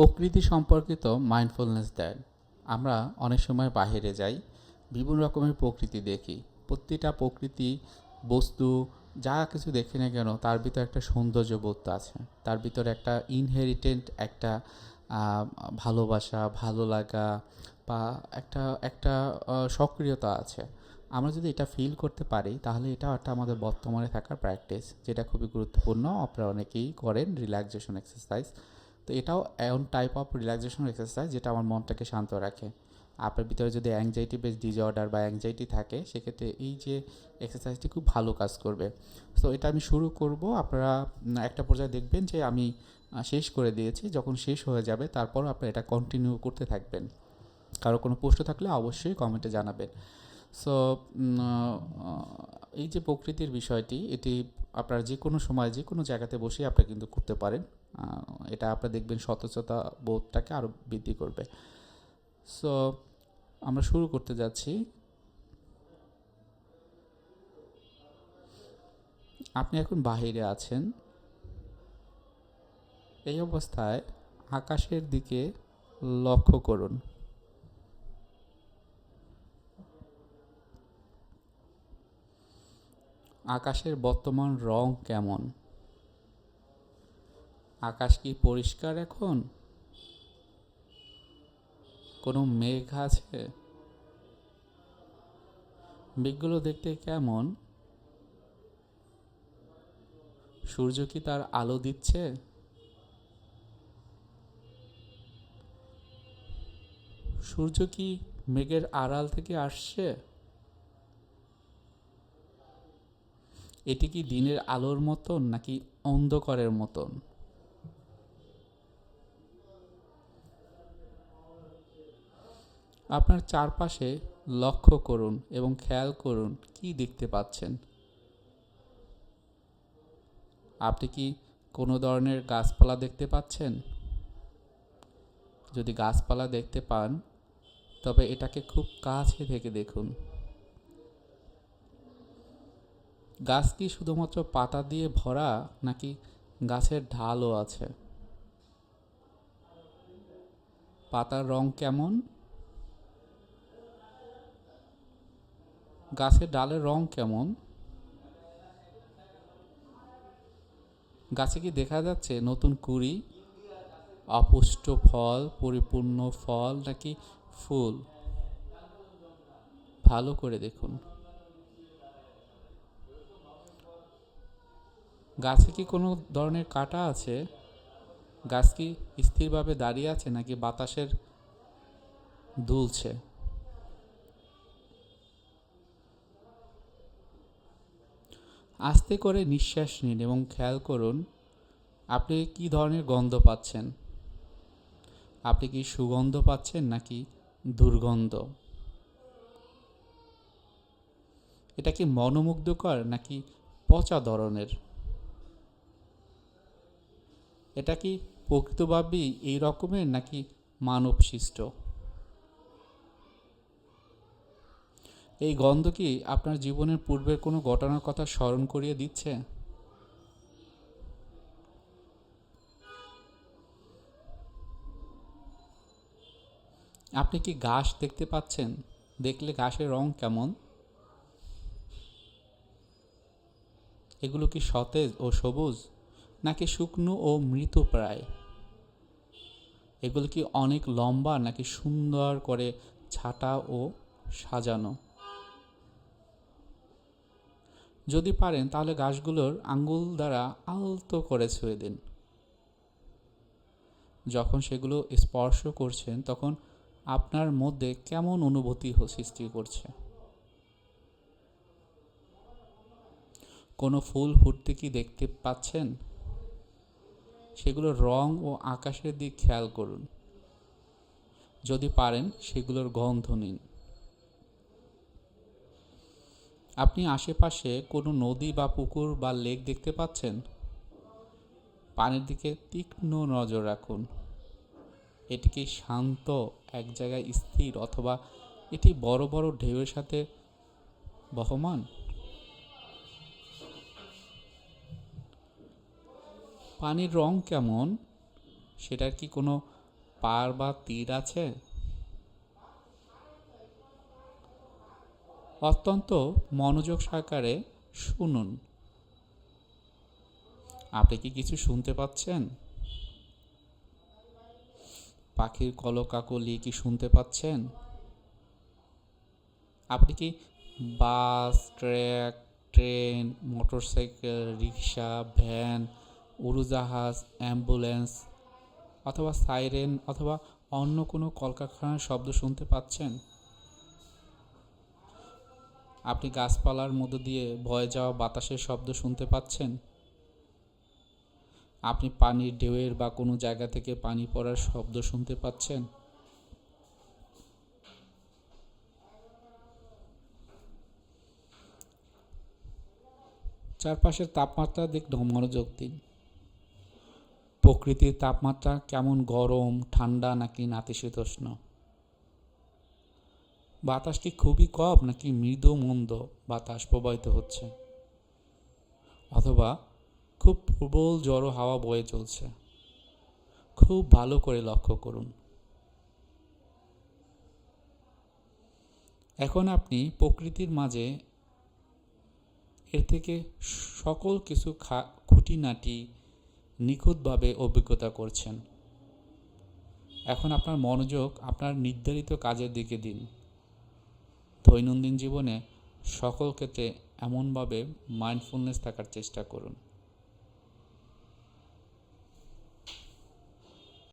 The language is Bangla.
প্রকৃতি সম্পর্কিত মাইন্ডফুলনেস দেন। আমরা অনেক সময় বাইরে যাই, বিভিন্ন রকমের প্রকৃতি দেখি। প্রতিটা প্রকৃতি, বস্তু, যা কিছু দেখি না কেন, তার ভিতরে একটা সৌন্দর্য বোধ আছে। তার ভিতরে একটা ইনহেরিটেন্ট একটা ভালোবাসা, ভালো লাগা বা একটা একটা সক্রিয়তা আছে। আমরা যদি এটা ফিল করতে পারি, তাহলে এটাও একটা আমাদের বর্তমানে থাকার প্র্যাকটিস যেটা খুবই গুরুত্বপূর্ণ। আপনারা অনেকেই করেন রিল্যাক্সেশন এক্সারসাইজ তো এটাও এমন টাইপ অফ রিল্যাক্সেশন এক্সারসাইজ যেটা আমার মনটাকে শান্ত রাখে। আপনার ভিতরে যদি অ্যাংজাইটি বেস ডিজঅর্ডার বা অ্যাংজাইটি থাকে, সেক্ষেত্রে এই যে এক্সারসাইজটি খুব ভালো কাজ করবে। সো এটা আমি শুরু করব। আপনারা একটা পর্যায়ে দেখবেন যে আমি শেষ করে দিয়েছি। যখন শেষ হয়ে যাবে তারপর আপনারা এটা কন্টিনিউ করতে থাকবেন। কারও কোনো প্রশ্ন থাকলে অবশ্যই কমেন্টে জানাবেন। সো এই যে প্রকৃতির বিষয়টি, এটি আপনারা যে কোনো সময় যে কোনো জায়গাতে বসে আপনারা কিন্তু করতে পারেন। এটা আপনারা দেখবেন সতেজতা বোধটাকে আরও বৃদ্ধি করবে। সো আমরা শুরু করতে যাচ্ছি। আপনি এখন বাহিরে আছেন। এই অবস্থায় আকাশের দিকে লক্ষ্য করুন। আকাশের বর্তমান রং কেমন? আকাশ কি পরিষ্কার এখন? কোনো মেঘ আছে? মেঘগুলো দেখতে কেমন? সূর্য কি তার আলো দিচ্ছে? সূর্য কি মেঘের আড়াল থেকে আসছে? এটি কি দিনের আলোর মতন নাকি অন্ধকারের মতন? আপনার চারপাশে লক্ষ্য করুন এবং খেয়াল করুন কি দেখতে পাচ্ছেন। আপনি কি কোনো ধরনের গাছপালা দেখতে পাচ্ছেন? যদি গাছপালা দেখতে পান, তবে এটাকে খুব কাছে থেকে দেখুন। গাছ কি শুধুমাত্র পাতা দিয়ে ভরা, নাকি গাছের ঢালও আছে? পাতার রং কেমন? গাছের ডালের রং কেমন? গাছে কি দেখা যাচ্ছে নতুন কুড়ি? অপুষ্ট ফল, পরিপূর্ণ ফল নাকি ফুল? ভালো করে দেখুন। গাছে কি কোনো ধরনের কাটা আছে? গাছ কি স্থিরভাবে দাঁড়িয়ে আছে নাকি বাতাসের দুলছে? আস্তে করে নিঃশ্বাস নিন এবং খেয়াল করুন, আপনি কি ধরনের গন্ধ পাচ্ছেন? আপনি কি সুগন্ধ পাচ্ছেন নাকি দুর্গন্ধ? এটা কি মনোমুগ্ধকর নাকি পচা ধরনের? এটা কি প্রকৃতভাবেই এই রকমের নাকি মানব এই গন্ধ কি আপনার জীবনের পূর্বের কোনো ঘটনার কথা স্মরণ করিয়ে দিচ্ছে? আপনি কি ঘাস দেখতে পাচ্ছেন? দেখলে ঘাসের রং কেমন? এগুলো কি সতেজ ও সবুজ, নাকি শুকনো ও মৃতপ্রায় এগুলো কি অনেক লম্বা, নাকি সুন্দর করে ছাটা ও সাজানো? যদি পারেন, তাহলে গাছগুলোর আঙ্গুল দ্বারা আলতো করে ছুঁয়ে দিন। যখন সেগুলো স্পর্শ করছেন, তখন আপনার মধ্যে কেমন অনুভূতি সৃষ্টি করছে। কোনো ফুল ফুটতে কি দেখতে পাচ্ছেন? সেগুলোর রং ও আকাশের দিক খেয়াল করুন। যদি পারেন, সেগুলোর গন্ধ নিন। আপনি আশেপাশে কোনো নদী বা পুকুর বা লেক দেখতে পাচ্ছেন? পানির দিকে তীক্ষ্ণ নজর রাখুন। এটি কি শান্ত, এক জায়গায় স্থির অথবা এটি বড় বড় ঢেউয়ের সাথে বহমান? পানির রং কেমন? সেটার কি কোনো পার বা তীর আছে? অত্যন্ত মনোযোগ সহকারে শুনুন। আপনি কি কিছু শুনতে পাচ্ছেন? পাখির কলকাকলি কি শুনতে পাচ্ছেন? আপনি কি bus, truck, train, motorcycle, rickshaw, van, উড়োজাহাজ, অ্যাম্বুলেন্স অথবা সাইরেন অথবা অন্য কোনো কলকারখানার শব্দ শুনতে পাচ্ছেন? আপনি গাছপালার মধ্য দিয়ে বয়ে যাওয়া বাতাসের শব্দ শুনতে পাচ্ছেন? আপনি পানির ঢেউয়ের বা কোনো জায়গা থেকে পানি পড়ার শব্দ শুনতে পাচ্ছেন? চারপাশের তাপমাত্রা দিক মনোযোগ দিন। প্রকৃতির তাপমাত্রা কেমন গরম, ঠান্ডা নাকি নাতিশীতোষ্ণ? বাতাসটি খুবই কম নাকি মৃদু মন্দ বাতাস প্রবাহিত হচ্ছে? অথবা খুব প্রবল জড়ো হাওয়া বয়ে চলছে। খুব ভালো করে লক্ষ্য করুন। এখন আপনি প্রকৃতির মাঝে এর থেকে সকল কিছু খুঁটিনাটি নিখুঁতভাবে অভিজ্ঞতা করছেন। এখন আপনার মনোযোগ আপনার নির্ধারিত কাজের দিকে দিন। দৈনন্দিন জীবনে সকল ক্ষেত্রে এমনভাবে মাইন্ডফুলনেস থাকার চেষ্টা করুন।